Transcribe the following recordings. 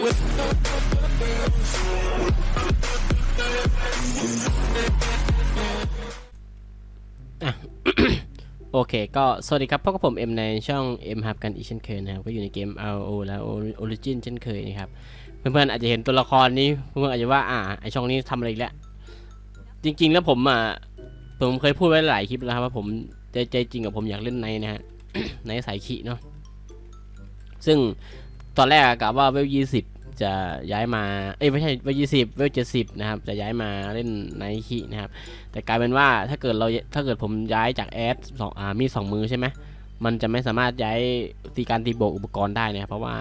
โอเค ก็สวัสดีครับพบกับผมเอ็มในช่อง M ฮับกันอีกเช่นเคยนะครับ ก็อยู่ในเกม RO แล้ว Origin เช่นเคยนะครับ เพื่อนๆอาจจะเห็นตัวละครนี้ เพื่อนๆอาจจะว่าอ่าไอช่องนี้ทำอะไรอีกแล้ว จริง ๆ แล้วผมอะผมเคยพูดไว้หลายคลิปแล้วครับว่าผมใจใจจริงกับผมอยากเล่นในนะฮะในสายขีเนาะซึ่ง ตอนแรกกะว่าเวลยี่สิบจะย้ายมา เอ้ยไม่ใช่เวลยี่สิบเวลเจ็ดสิบนะครับ จะย้ายมาเล่นในขีนะครับ แต่กลายเป็นว่าถ้าเกิดเราถ้าเกิดผมย้ายจากแอดสองอ่ามีสองมือใช่ไหมมันจะไม่สามารถย้ายตีการตีโบกอุปกรณ์ได้นะครับ เพราะว่า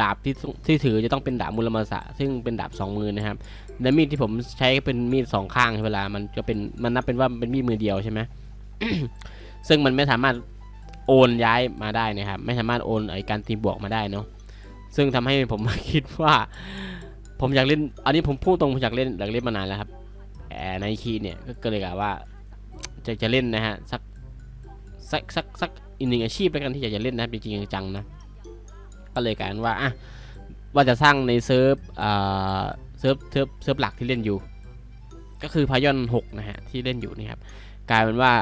ดาบที่ที่ถือจะต้องเป็นดาบมูลมาสะซึ่งเป็นดาบสองมือนะครับและมีดที่ผมใช้เป็นมีดสองข้างเวลา มันก็เป็นมันนับเป็นว่าเป็นมีดมือเดียวใช่ไหมซึ่งมันไม่สามารถโอนย้ายมาได้นะครับ ไม่สามารถโอนไอการตีบวกมาได้เนาะ ซึ่งทำให้ผมคิดว่า ผมอยากเล่น อันนี้ผมพูดตรงผมอยากเล่นอยากเล่นมานานแล้วครับแอร์ในคีเนี่ยก็เลยกะว่า จะจะเล่นนะฮะสักสักสักสักอีกหนึ่งอาชีพแล้วกันที่อยากจะเล่นนะจริงๆจังนะ ก็เลยกลายเป็นว่าอะว่าจะสร้างในเซิร์ฟอ่าเซิร์ฟเซิร์ฟเซิร์ฟหลักที่เล่นอยู่ ก็คือพายอน6นะฮะที่เล่นอยู่นี่ครับกลายเป็นว่า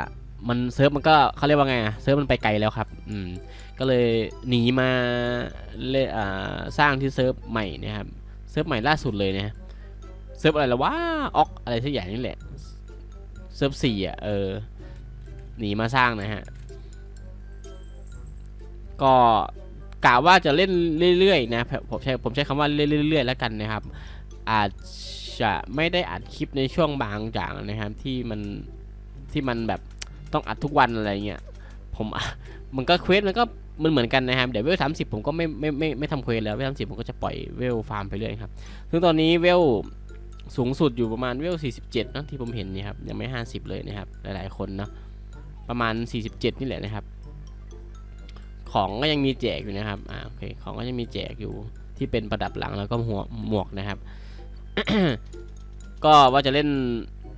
มันเซิร์ฟมันก็เขาเรียกว่าไงอะเซิร์ฟมันไปไกลแล้วครับ อืม ก็เลยหนีมาเล่อ่าสร้างที่เซิร์ฟใหม่นะครับ เซิร์ฟใหม่ล่าสุดเลยนะเซิร์ฟอะไรละวะออกอะไรสักอย่างนี่แหละ เซิร์ฟสี่อะ เออ หนีมาสร้างนะฮะ ก็กะว่าจะเล่นเรื่อยๆนะ ผมใช้ผมใช้คำว่าเรื่อยๆแล้วกันนะครับ อาจจะไม่ได้อัดคลิปในช่วงบางอย่างนะครับ ที่มันที่มันแบบ ต้องอัดทุกวันอะไรเงี้ยผมมันก็เควสมันก็มันเหมือนกันนะครับเดี๋ยวเวลสามสิบผมก็ไม่ไม่ไม่ไม่ทำเควสแล้วเวลสามสิบผมก็จะปล่อยเวลฟาร์มไปเรื่อยครับซึ่งตอนนี้เวลสูงสุดอยู่ประมาณเวล47นะที่ผมเห็นนี่ครับยังไม่50เลยนะครับหลายๆคนเนาะประมาณ47นี่แหละนะครับ ของก็ยังมีแจกอยู่นะครับอ่าโอเคของก็ยังมีแจกอยู่ที่เป็นประดับหลังแล้วก็หัวหมวกนะครับ ก็ว่าจะเล่น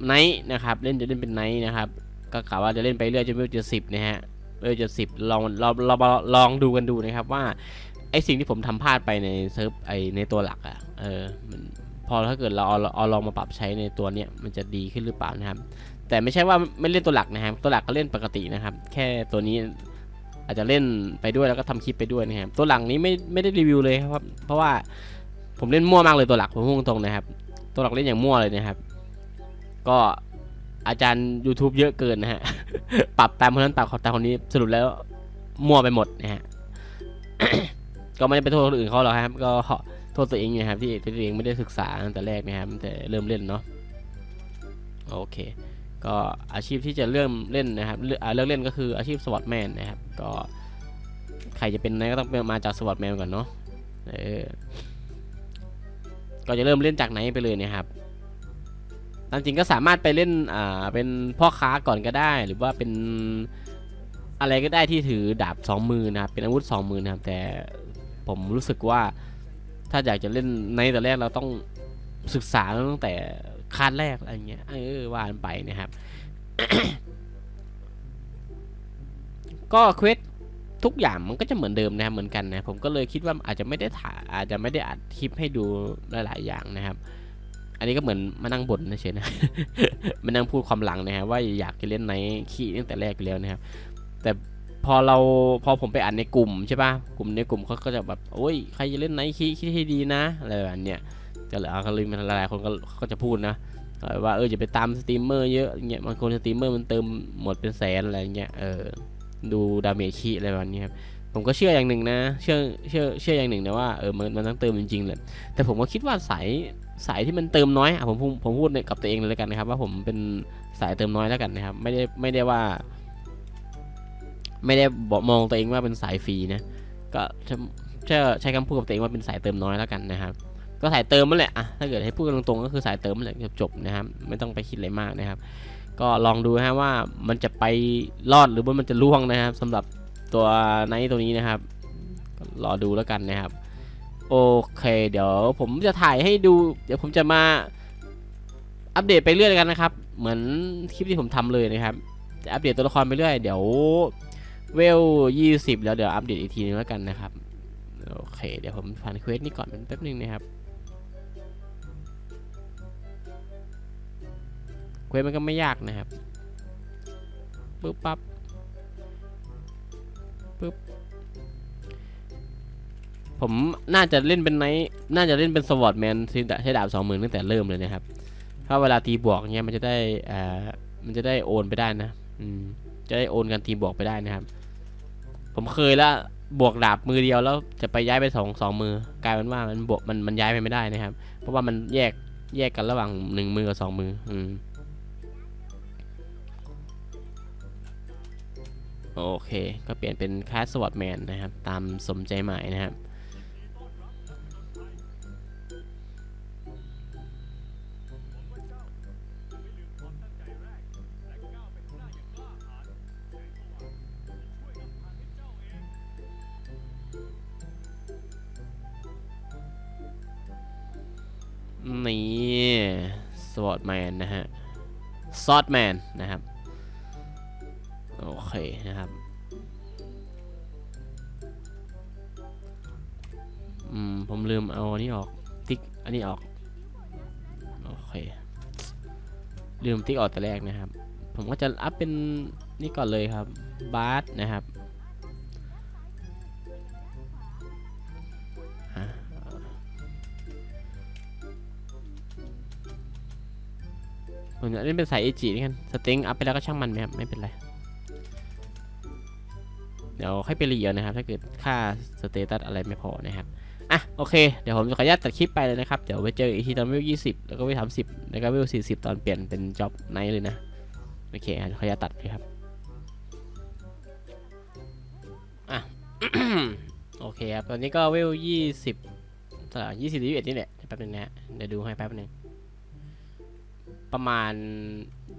ไนท์นะครับ เล่นจะเล่นเป็นไนท์นะครับ ก็กะว่าจะเล่นไปเรื่อยจนเวลจะสิบนะฮะเวลจะสิบลองเราเราลองดูกันดูนะครับว่าไอสิ่งที่ผมทำพลาดไปในเซิร์ฟไอในตัวหลักอะ่ะเออมันพอถ้าเกิดเราเอาเอาลองมาปรับใช้ในตัวเนี้ยมันจะดีขึ้นหรือเปล่านะครับ แต่ไม่ใช่ว่าไม่เล่นตัวหลักนะครับ ตัวหลักก็เล่นปกตินะครับ แค่ตัวนี้อาจจะเล่นไปด้วยแล้วก็ทำคลิปไปด้วยนะครับ ตัวหลังนี้ไม่ไม่ได้รีวิวเลยครับเพราะว่าผมเล่นมั่วมากเลยตัวหลักผมพูดตรงนะครับ ตัวหลักเล่นอย่างมั่วเลยนะครับ ก็ อาจารย์ YouTube เยอะเกินนะฮะ ปรับตามคนนั้นปรับตามคนนี้สรุปแล้วมั่วไปหมดนะฮะ ก็ไม่ได้ไปโทษคนอื่นเขาหรอกครับ ก็โทษตัวเองนะครับที่ตัวเองไม่ได้ศึกษาตั้งแต่แรกนะครับแต่เริ่มเล่นเนาะโอเค ก็อาชีพที่จะเริ่มเล่นนะครับเลือกเลือกเล่นก็คืออาชีพสวอตแมนนะครับ ก็ใครจะเป็นนายก็ต้องเป็นมาจากสวอตแมนก่อนเนาะเออก็จะเริ่มเล่นจากไหนไปเลยนะครับามจริงก็สามารถไปเล่นอ่าเป็นพ่อค้าก่อนก็ได้ หรือว่าเป็นอะไรก็ได้ที่ถือดาบสองมือนะครับเป็นอาวุธสองมือนะครับ แต่ผมรู้สึกว่าถ้าอยากจะเล่นในแต่แรกเราต้องศึกษาตั้งแต่คาดแรกอะไรเงี้ยเออว่านไปนะครับ ก็เควสทุกอย่างมันก็จะเหมือนเดิมนะครับเหมือนกันนะผมก็เลยคิดว่าอาจจะไม่ได้ถ่ายอาจจะไม่ได้อัดคลิปให้ดูหลาย ๆ อย่างนะครับ อันนี้ก็เหมือนมานั่งบ่นนะเชนนะมานั่งพูดความหลังนะครับว่าอยากจะเล่นในขี้ตั้งแต่แรกอยู่แล้วนะครับ แต่พอเราพอผมไปอ่านในกลุ่มใช่ปะกลุ่มในกลุ่มเขาก็จะแบบโอ้ยใครจะเล่นไนท์คิดคิดให้ดีนะอะไรแบบเนี้ยก็เลยเขาเลยหลายคนก็ก็จะพูดนะว่าเอออย่าไปตามสตรีมเมอร์เยอะเงี้ยบางคนสตรีมเมอร์มันเติมหมดเป็นแสนอะไรเงี้ยเออดูดาเมจคีอะไรแบบนี้ครับผมก็เชื่ออย่างหนึ่งนะ เชื่อเชื่อเชื่ออย่างหนึ่งนะว่าเออมันมันต้องเติมจริงๆเลยแต่ผมก็คิดว่าสาย สายที่มันเติมน้อยอะผมผมพูดกับตัวเองเลยแล้วกันนะครับ ว่าผมเป็นสายเติมน้อยแล้วกันนะครับ ไม่ได้ไม่ได้ว่า ไม่ได้บอกมองตัวเองว่าเป็นสายฟรีนะก็จะใช้คำพูดกับตัวเองว่าเป็นสายเติมน้อยแล้วกันนะครับ ก็สายเติมนั่นแหละอะถ้าเกิดให้พูดตรงๆก็คือสายเติมนั่นแหละจบนะครับ ไม่ต้องไปคิดอะไรมากนะครับ ก็ลองดูนะฮะว่ามันจะไปรอดหรือว่ามันจะล่วงนะครับสำหรับตัวไนท์ตัวนี้นะครับรอดูแล้วกันนะครับ โอเค เดี๋ยวผมจะถ่ายให้ดู เดี๋ยวผมจะมาอัปเดตไปเรื่อยกันนะครับ เหมือนคลิปที่ผมทำเลยนะครับ จะอัปเดตตัวละครไปเรื่อย เดี๋ยวเวลยี่สิบแล้วเดี๋ยวอัปเดตอีกทีนึงแล้วกันนะครับ โอเค เดี๋ยวผมผ่านเควสนี้ก่อนแป๊บนึงนะครับ เควสมันก็ไม่ยากนะครับ ปึ๊บปั๊บ ผมน่าจะเล่นเป็นไนท์น่าจะเล่นเป็นสวอตแมนใช้ดาบสองหมื่นตั้งแต่เริ่มเลยนะครับถ้าเวลาตีบวกเงี้ยมันจะได้อ่ามันจะได้โอนไปได้นะอืมจะได้โอนกันตีบวกไปได้นะครับ ผมเคยแล้วบวกดาบมือเดียวแล้วจะไปย้ายไปสองสองมือกลายเป็นว่ามันบวกมันมันย้ายไปไม่ได้นะครับ เพราะว่ามันแยกแยกกันระหว่างหนึ่งมือกับสองมืออืมโอเค ก็เปลี่ยนเป็นคลาสสวอตแมนนะครับ ตามสมใจหมายนะครับ นี่สวอตแมนนะฮะซอดแมนนะครับ โอเคนะครับอืมผมลืมเอาอันนี้ออก ติ๊ก อันนี้ออก โอเค ลืมติ๊กออกแต่แรกนะครับ ผมก็จะอัพเป็นนี่ก่อนเลยครับ บาร์สนะครับ ผมจะเล่นเป็นสายเอจินี่กันสเต็งอัพไปแล้วก็ช่างมันไหมครับไม่เป็นไร เดี๋ยวค่อยไปรีเอานะครับ ถ้าเกิดค่าสเตตัสอะไรไม่พอนะครับอะโอเค เดี๋ยวผมจะขออนุญาตตัดคลิปไปเลยนะครับ เดี๋ยวไปเจออีกทีตอนวิวยี่สิบแล้วก็วิวสามสิบแล้วก็วิวสี่สิบตอนเปลี่ยนเป็นจ็อบไนท์เลยนะ โอเคขออนุญาตตัดเลยครับอะโอเคครับ ตอนนี้ก็วิวยี่สิบเท่าไหร่ยี่สิบยี่สิบเอ็ดนี่แหละแป๊บนึงนะฮะเดี๋ยวดูให้แป๊บนึง ประมาณ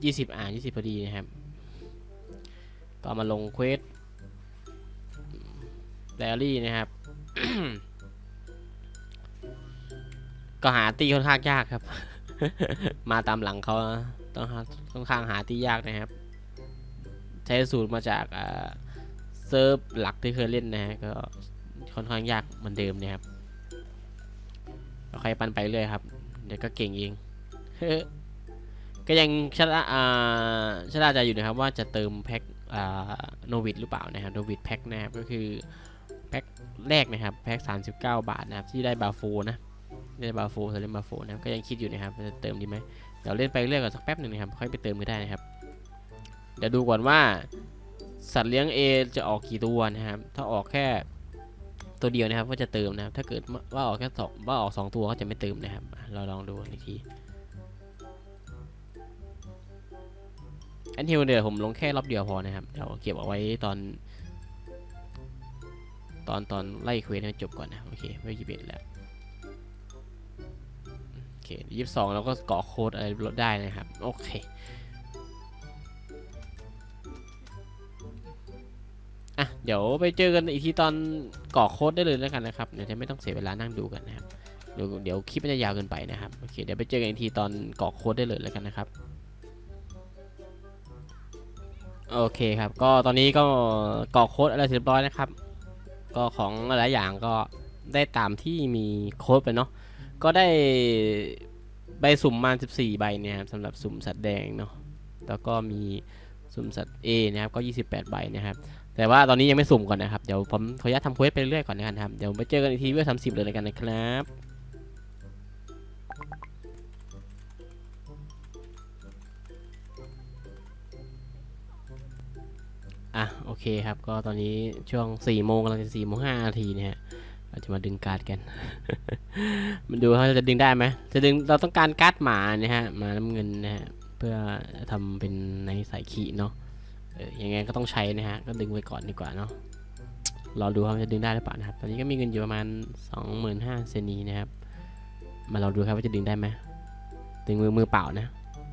ยี่สิบอ่ายี่สิบพอดีนะครับก็มาลงเควสแดรี่นะครับ ก็หาตีค่อนข้างยากครับ มาตามหลังเขานะต้องค่อนข้างหาตียากนะครับ ใช้สูตรมาจากเซิร์ฟหลักที่เคยเล่นนะฮะก็ค่อนข้างยากเหมือนเดิมนะครับก็ใครปันไปเรื่อยครับ เดี๋ยวก็เก่งเอง ก็ยังชะอ่าชนะใจอยู่นะครับว่าจะเติมแพ็คอ่าโนวิดหรือเปล่านะครับโนวิดแพ็คนะครับก็คือแพ็คแรกนะครับแพ็ค39 บาทนะครับที่ได้บาโฟนะได้บาโฟจะเล่นบาโฟนะก็ยังคิดอยู่นะครับจะเติมดีไหมเดี๋ยวเล่นไปเรื่อยก่อนสักแป๊บหนึ่งนะครับค่อยไปเติมก็ได้นะครับเดี๋ยวดูก่อนว่าสัตว์เลี้ยง A จะออกกี่ตัวนะครับ ถ้าออกแค่ตัวเดียวนะครับก็จะเติมนะครับ ถ้าเกิดว่าออกแค่สองว่าออกสองตัวก็จะไม่เติมนะครับ เราลองดูอีกที แอนฮิวเดี๋ยวผมลงแค่รอบเดียวพอนะครับเดี๋ยวเก็บเอาไว้ตอน ตอนตอนไล่เควสให้จบก่อนนะ โอเคไม่ยี่สิบเอ็ดแล้ว โอเคยี่สิบสองเราก็เกาะโค้ดอะไรลดได้นะครับ โอเคอะเดี๋ยวไปเจอกันอีกทีตอนกรอโค้ดได้เลยแล้วกันนะครับเดี๋ยวจะไม่ต้องเสียเวลานั่งดูกันนะครับเดี๋ยวคลิปมันจะยาวเกินไปนะครับโอเคเดี๋ยวไปเจอกันอีกทีตอนกรอโค้ดได้เลยแล้วกันนะครับ โอเคครับ ก็ตอนนี้ก็กรอกโค้ดอะไรเสร็จเรียบร้อยนะครับ ก็ของหลายอย่างก็ได้ตามที่มีโค้ดไปเนาะ ก็ได้ใบสุ่มมา 14 ใบเนี่ยครับสำหรับสุ่มสัตว์แดงเนาะ แล้วก็มีสุ่มสัตว์ A นะครับ ก็ 28 ใบนะครับ แต่ว่าตอนนี้ยังไม่สุ่มก่อนนะครับ เดี๋ยวผมขออนุญาตทำเควสไปเรื่อยๆก่อนนะครับ เดี๋ยวไปเจอกันอีกทีเวลสามสิบเลยกันนะครับ อะโอเคครับ ก็ตอนนี้ช่วง4ี่โมงกำลังจะสี่โมงห้านาทีเนี่ยฮะเราจะมาดึงการ์ดกัน มันดูเขาจะดึงได้ไหมจะดึงเราต้องการการ์ดหมานะฮะหมาน้ำเงินนะฮะเพื่อทำเป็นในสายขีเนาะเออยังไงก็ต้องใช้นะฮะก็ดึงไว้ก่อนดีกว่าเนาะรอดูครับว่าจะดึงได้หรือเปล่านะครับ ตอนนี้ก็มีเงินอยู่ประมาณ 25,000เซนีนะครับ มาลองดูครับว่าจะดึงได้ไหมดึงมือมือเปล่านะ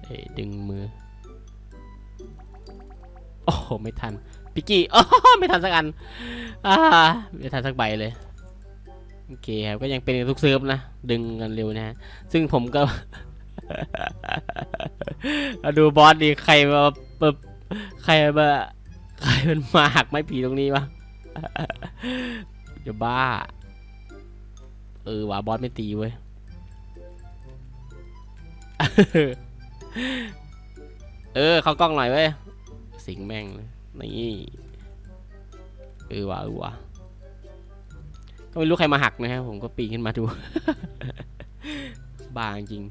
เอ้ยดึงมือ โอ้โหไม่ทันพิกกี้อ๋อไม่ทันสักอันอ่าไม่ทันสักใบเลยโอเคครับก็ยังเป็นทุกเซิร์ฟนะดึงกันเร็วนะฮะซึ่งผมก็ ดูบอสดีใครมาปบใครมาใครมันมาหักไม้ผีตรงนี้วะจะบ้า เออว่าบอสไม่ตีเว้ยเออ เข้ากล้องหน่อยเว้ย สิงแม่งเลยนี่เออว่ะเออว่ะก็ไม่รู้ใครมาหักนะครับผมก็ปีนขึ้นมาดูบ้าจริง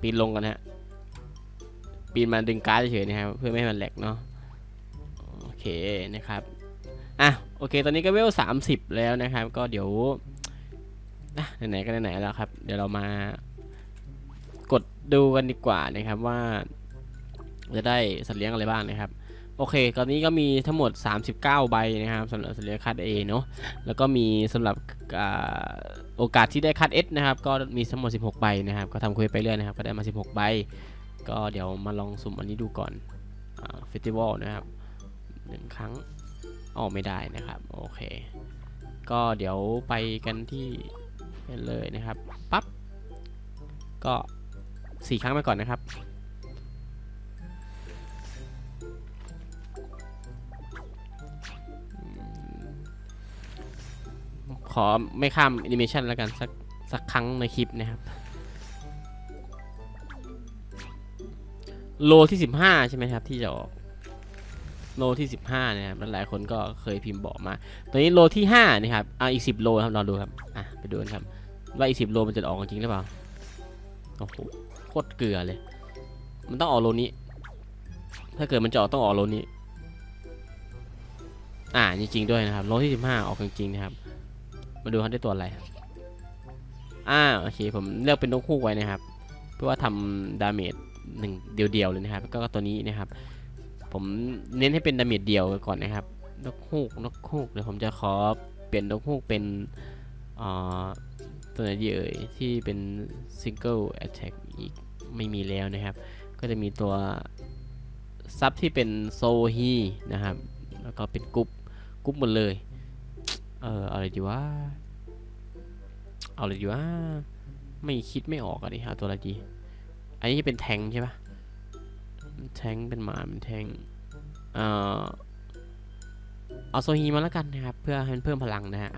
ปีนลงกันฮะ ปีนมาดึงการ์ดเฉยๆนะครับเพื่อไม่ให้มันแหลกเนาะโอเคนะครับอะโอเค ตอนนี้ก็เวลสามสิบแล้วนะครับ ก็เดี๋ยวอะไหนๆก็ไหนๆแล้วครับ เดี๋ยวเรามากดดูกันดีกว่านะครับว่า จะได้สัตว์เลี้ยงอะไรบ้างนะครับ โอเค ตอนนี้ก็มีทั้งหมด 39 ใบนะครับสำหรับสัตว์เลี้ยงคัด A เนาะแล้วก็มีสำหรับอโอกาสที่ได้คัด S นะครับ ก็มีทั้งหมด 16 ใบนะครับ ก็ทำคุยไปเรื่อยนะครับ ก็ได้มา 16 ใบ ก็เดี๋ยวมาลองสุ่มอันนี้ดูก่อนเฟสติวัลนะครับหนึ่งครั้งออกไม่ได้นะครับ โอเค ก็เดี๋ยวไปกันที่เลยนะครับ ปั๊บ ก็สี่ครั้งไปก่อนนะครับ ขอไม่ข้ามแอนิเมชันแล้วกันสักสักครั้งในคลิปนะครับ โลที่ 15 ใช่ไหมครับ ที่จะออกโลที่ 15นะครับหลายคนก็เคยพิมพ์บอกมา ตอนนี้โลที่5นะครับอ่าอีก 10 โลครับลองดูครับอะไปดูกันครับว่าอีก 10 โลมันจะออกจริงหรือเปล่าโอ้โหโคตรเกลือเลย มันต้องออกโลนี้ ถ้าเกิดมันจะออกต้องออกโลนี้ อ่าจริงๆด้วยนะครับโลที่ 15 ออกจริงๆนะครับ มาดูเขาได้ตัวอะไรอ่าโอเคผมเลือกเป็นนกคู่ไว้นะครับ เพื่อว่าทำดาเมจหนึ่งเดียวๆเลยนะครับแล้วก็ตัวนี้นะครับ ผมเน้นให้เป็นดาเมจเดียวก่อนนะครับนกฮูกนกฮูกเดี๋ยวผมจะขอเปลี่ยนนกฮูกเป็นอ่าตัวไหนดีเอ่ยที่เป็น single attack อีกไม่มีแล้วนะครับ ก็จะมีตัวซับที่เป็นโซฮีนะครับ แล้วก็เป็นกรุ๊ปกรุ๊ปหมดเลย เอออะไรดีวะเอาอะไรดีวะไม่คิดไม่ออกอะดิเอาตัวอะไรดี อันนี้จะเป็นแทงใช่ปะแทงเป็นหมาเป็นแทงเอ่อเอาโซฮีมาแล้วกันนะครับ เพื่อให้มันเพิ่มพลังนะฮะ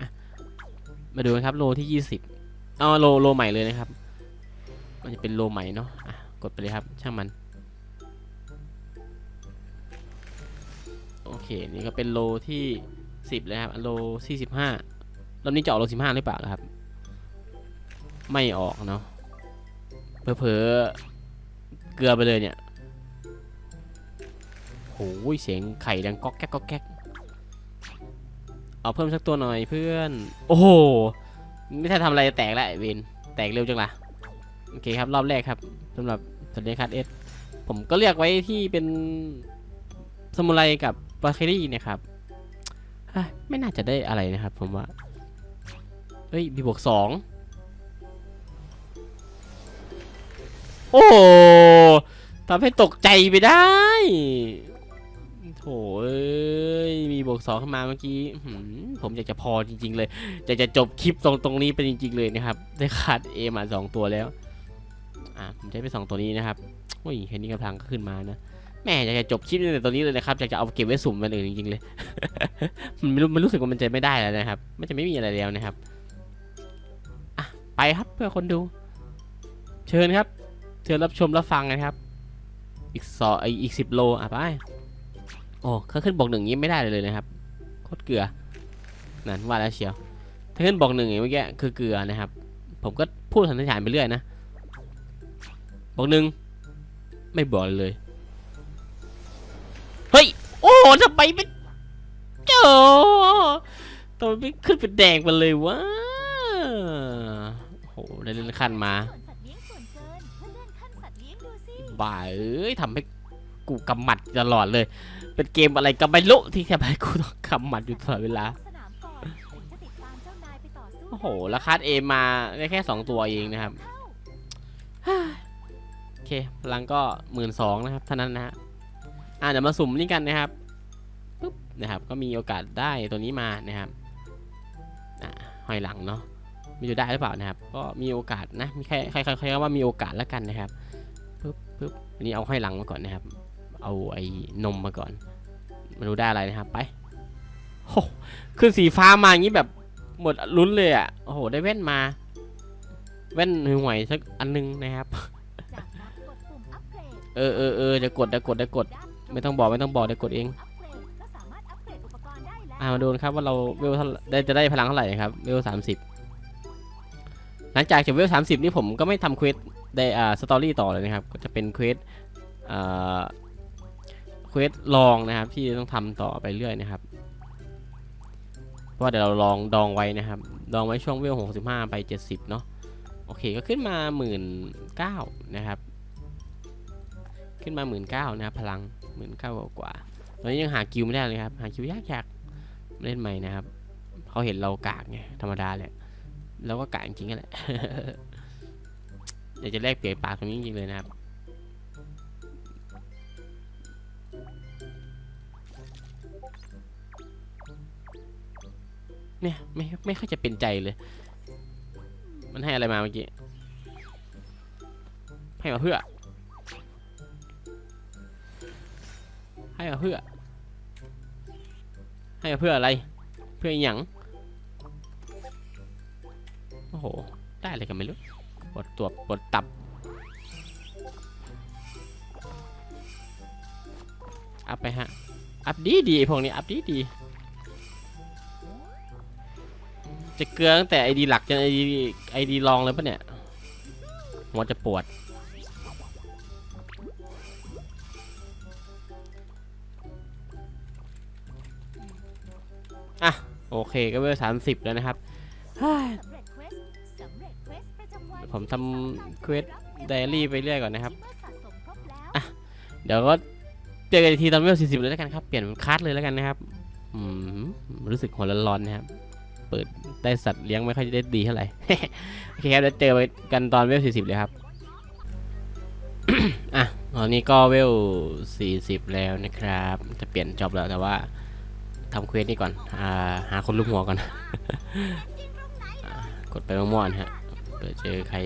มาดูกันครับโลที่20เอาโลโลใหม่เลยนะครับ มันจะเป็นโลใหม่เนาะะกดไปเลยครับ ช่างมัน โอเค นี่ก็เป็นโลที่ 10เลยครับอโลที่15รอบนี้จะออกโล15หรือเปล่าครับ ไม่ออกเนาะเผลอๆเกลือไปเลยเนี่ยโอ้ยเสียงไข่ดังก๊อกแก๊กก๊อกแก๊กเอาเพิ่มสักตัวหน่อยเพื่อน โอ้โห ไม่ทันทำอะไรแตกแล้วไอ้เวนแตกเร็วจังล่ะโอเคครับรอบแรกครับสำหรับสัญญาคัดเอสผมก็เรียกไว้ที่เป็นสมุไรกับบาเครี่นะครับ อะไม่น่าจะได้อะไรนะครับผมว่า เฮ้ยมีบวกสองโอ้ทำให้ตกใจไปได้โถเอ้ย มีบวกสองขึ้นมาเมื่อกี้ ผมอยากจะพอจริง ๆ เลยอยากจะจบคลิปตรงตรงนี้ไปจริง ๆ เลยนะครับ ได้ขาดเอมาสองตัวแล้ว อะ ผมใช้ไปสองตัวนี้นะครับ โอ้ยแค่นี้กำลังก็ขึ้นมานะ แม่อยากจะจบคลิปในตัวนี้เลยนะครับอยากจะเอาเก็บไว้สุ่มมันอื่นจริงๆเลย มันไม่รู้มันรู้สึกว่ามันจะไม่ได้แล้วนะครับ มันจะไม่มีอะไรแล้วนะครับอะไปครับเพื่อคนดู เชิญครับ เชิญรับชมรับฟังนะครับ อีกสอไออีกสิบโลอะไปโอ้ถ้าขึ้นบอกหนึ่งนี้ไม่ได้เลยนะครับโคตรเกลือนั่นว่าแล้วเชียวถ้าขึ้นบอกหนึ่งอย่างเมื่อกี้คือเกลือนะครับ ผมก็พูดสันนิษฐานไปเรื่อยนะบอกหนึ่งไม่บอกเลย โอ้ทำไมไม่เจอทำไมไม่ขึ้นเป็นแดงไปเลยวะโอ้โหได้เล่นขั้นมาส่วนสัตว์เลี้ยงส่วนเกินเพื่อนขั้นสัตว์เลี้ยงดูสิบ้าเอ้ยทำให้กูกำหมัดตลอดเลย เป็นเกมอะไรก็ไม่รู้ที่ทำให้กูต้องกำหมัดอยู่ตลอดเวลาโอ้โหแล้วคาดเอมาได้แค่2ตัวเองนะครับโอเคพลังก็หมื่นสองนะครับเท่านั้นนะฮะ อ่าเดี๋ยวมาสุ่มนี่กันนะครับปุ๊บนะครับ ก็มีโอกาสได้ตัวนี้มานะครับอ่าหอยหลังเนาะไมีจะได้หรือเปล่านะครับ ก็มีโอกาสนะมีใครใครใครใครว่ามีโอกาสแล้วกันนะครับปุ๊บปุ๊บอันนี้เอาหอยหลังมาก่อนนะครับ เอาไอ้นมมาก่อนมาดูได้อะไรนะครับไปโอ้ขึ้นสีฟ้ามาอย่างนี้แบบหมดลุ้นเลยอะโอ้โหได้แว่นมา แว่นห่วยๆสักอันนึงนะครับจากนั้นกดปุ่มอัปเกรดเออเออเออเดี๋ยวกดเดี๋ยวกดเดี๋ยวกด ไม่ต้องบอกไม่ต้องบอกเดี๋ยวกดเองอัปเกรดก็สามารถอัปเกรดอุปกรณ์ได้แล้วอ่ามาดูนะครับว่าเราเวลเท่าได้จะได้พลังเท่าไหร่นะครับเวลสามสิบหลังจากจบเวลสามสิบนี่ผมก็ไม่ทำเควสได้อ่าสตอรี่ต่อเลยนะครับก็จะเป็นเควสอ่าเควสลองนะครับที่ต้องทำต่อไปเรื่อยนะครับเพราะว่าเดี๋ยวเราลองดองไว้นะครับ ดองไว้ช่วงเวลหกสิบห้าไปเจ็ดสิบเนาะโอเคก็ขึ้นมาหมื่นเก้านะครับ ขึ้นมาหมื่นเก้านะครับพลัง หมื่นเก้ากว่าตอนนี้ยังหากิวไม่ได้เลยครับ หากิวยากๆเล่นใหม่นะครับเขาเห็นเรากากไงธรรมดาแหละเราก็กากจริงๆกันแหละอยากจะแลกเปลี่ยนปากตรงนี้จริงๆเลยนะครับเนี่ยไม่ไม่ค่อยจะเป็นใจเลย มันให้อะไรมาเมื่อกี้ ให้มาเพื่อ ให้มาเพื่อ ให้มาเพื่ออะไร เพื่ออหยังโอ้โห ได้อะไรกันไม่รู้ปวดตัวปวดตับอัพไปฮะ อัพดีดีพวกนี้ อัพดีดี จะเกลือตั้งแต่ไอดีหลักจนไอดีไอดีรองเลยปะเนี่ยหัวจะปวด โอเคก็เบอร์สามสิบแล้วนะครับเฮ้ยสำเร็จเควสสำเร็จเควสประจำวันผมทำเควสไดอารี่ไปเรื่อยก่อนนะครับเมื่อสะสมครบแล้วอะเดี๋ยวก็เจอกันอีกทีตอนเวลสี่สิบเลยแล้วกันครับ เปลี่ยนคัสเลยแล้วกันนะครับอืมรู้สึกหัวร้อนๆนะครับ เปิดได้สัตว์เลี้ยงไม่ค่อยได้ดีเท่าไหร่โอเคครับเดี๋ยวเจอกันตอนเวลสี่สิบเลยครับอะตอนนี้ก็เวลสี่สิบแล้วนะครับ จะเปลี่ยนจ็อบแล้วแต่ว่า ทำเควสนี่ก่อนอาหาคนลูกหัวก่อน กดไปมั่วๆนะฮะเปิดเจอใคร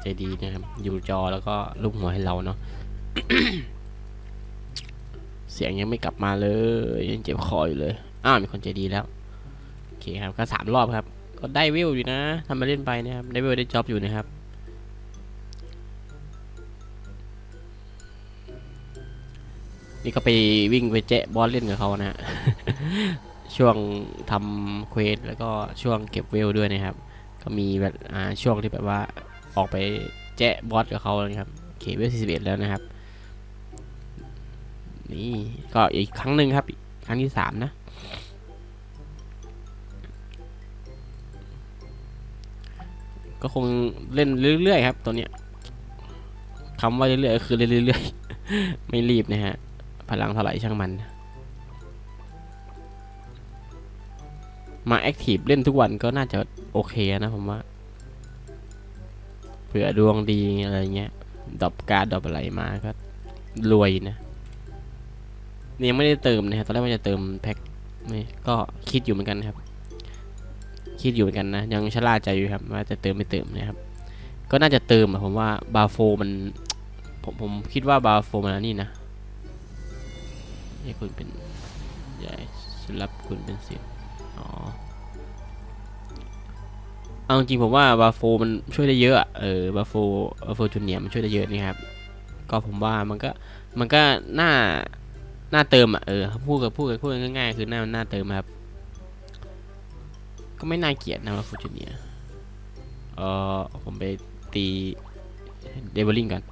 ใจดีนะครับ อยู่จอแล้วก็ลูกหัวให้เราเนาะ เสียงยังไม่กลับมาเลย ยังเจ็บคออยู่เลย อ้าวมีคนใจดีแล้ว โอเคครับ ก็สามรอบครับ ก็ได้วิวอยู่นะทำมาเล่นไปนะครับ ได้วิวได้จ็อบอยู่นะครับ นี่ก็ไปวิ่งไปแจะบอสเล่นกับเขานะฮะช่วงทำเควสแล้วก็ช่วงเก็บเวลด้วยนะครับ ก็มีแบบอ่าช่วงที่แบบว่าออกไปแจะบอสกับเขาเลยครับเคเวลส41 แล้วนะครับ นี่ก็อีกครั้งหนึ่งครับ ครั้งที่สามนะ ก็คงเล่นเรื่อยๆครับตัวเนี้ยคำว่าเรื่อยๆคือเรื่อยๆ ไม่รีบนะฮะ พลังเท่าไหร่ช่างมัน มาแอคทีฟเล่นทุกวันก็น่าจะโอเคนะผมว่า เผื่อดวงดีอะไรเงี้ยดรอปการ์ดดรอปอะไรมาก็รวยนะนี่ยังไม่ได้เติมนะครับตอนแรกว่าจะเติมแพ็คไม่ก็คิดอยู่เหมือนกันครับ คิดอยู่เหมือนกันนะ ยังชะล่าใจอยู่ครับ ว่าจะเติมไม่เติมนะครับ ก็น่าจะเติมอะผมว่าบาโฟมันผมผมคิดว่าบาโฟมันนี่นะ ให้คุณเป็นใหญ่สำหรับคุณเป็นสิบอ๋อ เอาจริงผมว่าบาโฟมันช่วยได้เยอะ เออบาโฟบาโฟจูเนียมันช่วยได้เยอะนี่ครับ ก็ผมว่ามันก็มันก็น่าน่าเติมอะเออพูดกับพูดกับพูดง่ายๆคือน่าน่าเติมครับ ก็ไม่น่าเกลียดนะบาโฟจูเนียเออผมไปตีเดเวลลิงกัน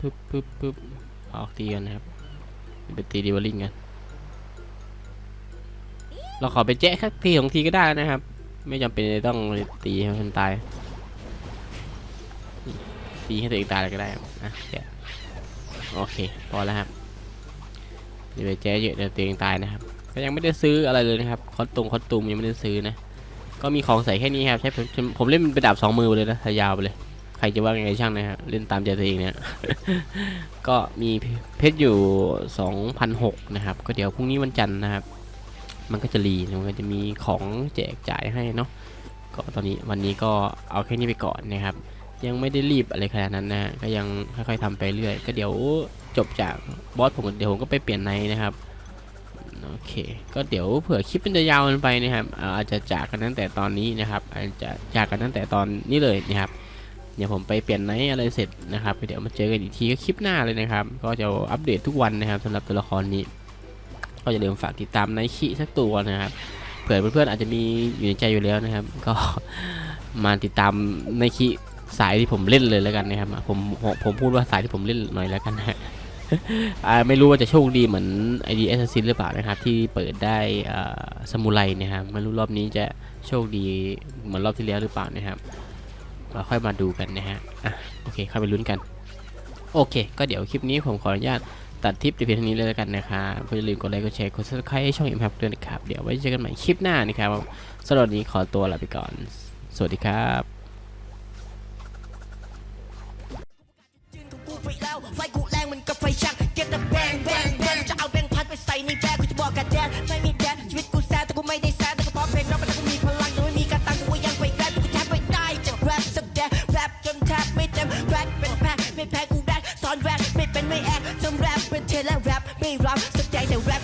ปึ๊บปึ๊บปึ๊บออกตีกันนะครับไปตีดิวอลลิงกันเราขอไปแจ้แค่ทีของทีก็ได้นะครับ ไม่จำเป็นต้องตีให้มันตาย ตีให้ตัวเองตายก็ได้นะแจ้โอเคพอแล้วครับอย่าไปแจ้เยอะเดี๋ยวตัวเองตายนะครับก็ยังไม่ได้ซื้ออะไรเลยนะครับคอสตุงคอสตูมยังไม่ได้ซื้อนะก็มีของใส่แค่นี้ครับใช้ผมผมเล่นเป็นดาบสองมือเลยนะยาวไปเลย ใครจะว่าไงช่างนะครับเล่นตามใจตัวเองเนี่ย ก็มีเพชรอยู่ 2,006นะครับ ก็เดี๋ยวพรุ่งนี้วันจันทร์นะครับ มันก็จะรีมันก็จะมีของแจกจ่ายให้เนาะ ก็ตอนนี้วันนี้ก็เอาแค่นี้ไปก่อนนะครับ ยังไม่ได้รีบอะไรขนาดนั้นนะก็ยังค่อยๆทำไปเรื่อย ก็เดี๋ยวจบจากบอสผมเดี๋ยวผมก็ไปเปลี่ยนในนะครับโอเค ก็เดี๋ยวเผื่อคลิปมันจะยาวกันไปนะครับอาจจะจากกันตั้งแต่ตอนนี้นะครับ อาจจะจากกันตั้งแต่ตอนนี้เลยนะครับ ดี๋ยวผมไปเปลี่ยนไนอะไรเสร็จนะครับเดี๋ยวมาเจอกันอีกทีก็คลิปหน้าเลยนะครับ ก็จะอัปเดตทุกวันนะครับสำหรับตัวละครนี้ ก็อย่าลืมฝากติดตามไนคิสักตัวนะครับเผื่อเพื่อนๆอาจจะมีอยู่ในใจอยู่แล้วนะครับ ก็มาติดตามไนคิสายที่ผมเล่นเลยแล้วกันนะครับผมผมพูดว่าสายที่ผมเล่นหน่อยแล้วกันนะไม่รู้ว่าจะโชคดีเหมือนไอดีแอสซินหรือเปล่านะครับ ที่เปิดได้สมุไรนะครับไม่รู้รอบนี้จะโชคดีเหมือนรอบที่แล้วหรือเปล่านะครับ เราค่อยมาดูกันนะฮะอะโอเคเข้าไปลุ้นกัน โอเค ก็เดี๋ยวคลิปนี้ผมขออนุญาตตัดทิปแต่เพียงเท่านี้เลยแล้วกันนะครับอย่าลืมกดไลค์กดแชร์กด subscribe ให้ช่องอ็มด้วยนะครับ เดี๋ยวไว้เจอกันใหม่คลิปหน้านะครับสำหรับวันนี้ขอตัวลาไปก่อน สวัสดีครับไฟกูแรงมันกับไฟชัก Get the bang bang ไม่แพ้กูแรปสอนแรปไม่เป็นไม่แอคจำแรปเป็นเทเลแรปไม่รับแสดงแต่แรป